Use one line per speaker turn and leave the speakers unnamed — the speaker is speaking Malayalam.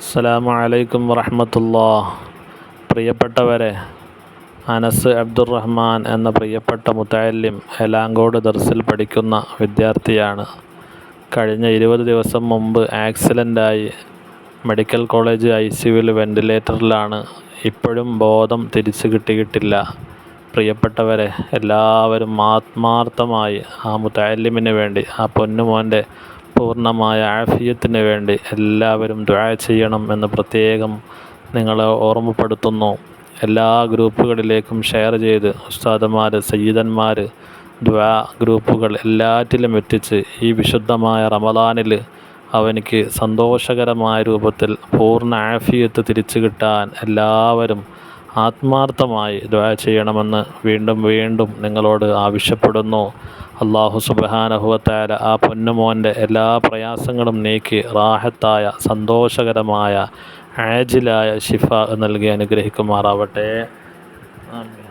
അസ്സലാമു അലൈക്കും വറഹമത്തുല്ലാ പ്രിയപ്പെട്ടവരെ അനസ് അബ്ദുറഹ്മാൻ എന്ന പ്രിയപ്പെട്ട മുത്തല്ലിം എലാങ്കോട് ദർസിൽ പഠിക്കുന്ന വിദ്യാർത്ഥിയാണ്. കഴിഞ്ഞ ഇരുപത് ദിവസം മുമ്പ് ആക്സിഡന്റായി മെഡിക്കൽ കോളേജ് ഐ സിയുവിൽ വെന്റിലേറ്ററിലാണ് ഇപ്പോഴും ബോധം തിരിച്ചു കിട്ടിയിട്ടില്ല. പ്രിയപ്പെട്ടവരെ എല്ലാവരും ആത്മാർത്ഥമായി ആ മുത്തല്ലിമിന് വേണ്ടി ആ പൊന്നുമോന്റെ പൂർണമായ ആഫിയത്തിന് വേണ്ടി എല്ലാവരും ദുആ ചെയ്യണം എന്ന് പ്രത്യേകം നിങ്ങളെ ഓർമ്മപ്പെടുത്തുന്നു. എല്ലാ ഗ്രൂപ്പുകളിലേക്കും ഷെയർ ചെയ്ത് ഉസ്താദന്മാർ സയ്യിദന്മാർ ദ്വാ ഗ്രൂപ്പുകൾ എല്ലാറ്റിലും എത്തിച്ച് ഈ വിശുദ്ധമായ റമദാനിൽ അവനിക്ക് സന്തോഷകരമായ രൂപത്തിൽ പൂർണ ആഫിയത്ത് തിരിച്ചു കിട്ടാൻ എല്ലാവരും ആത്മാർത്ഥമായി ദ്വാ ചെയ്യണമെന്ന് വീണ്ടും വീണ്ടും നിങ്ങളോട് ആവശ്യപ്പെടുന്നു. അള്ളാഹു സുബഹാനഹുവത്തായ ആ പൊന്നുമോന്റെ എല്ലാ പ്രയാസങ്ങളും നീക്കി റാഹത്തായ സന്തോഷകരമായ ആജിലായ ഷിഫ നൽകി അനുഗ്രഹിക്കുമാറാവട്ടെ. ആമീൻ.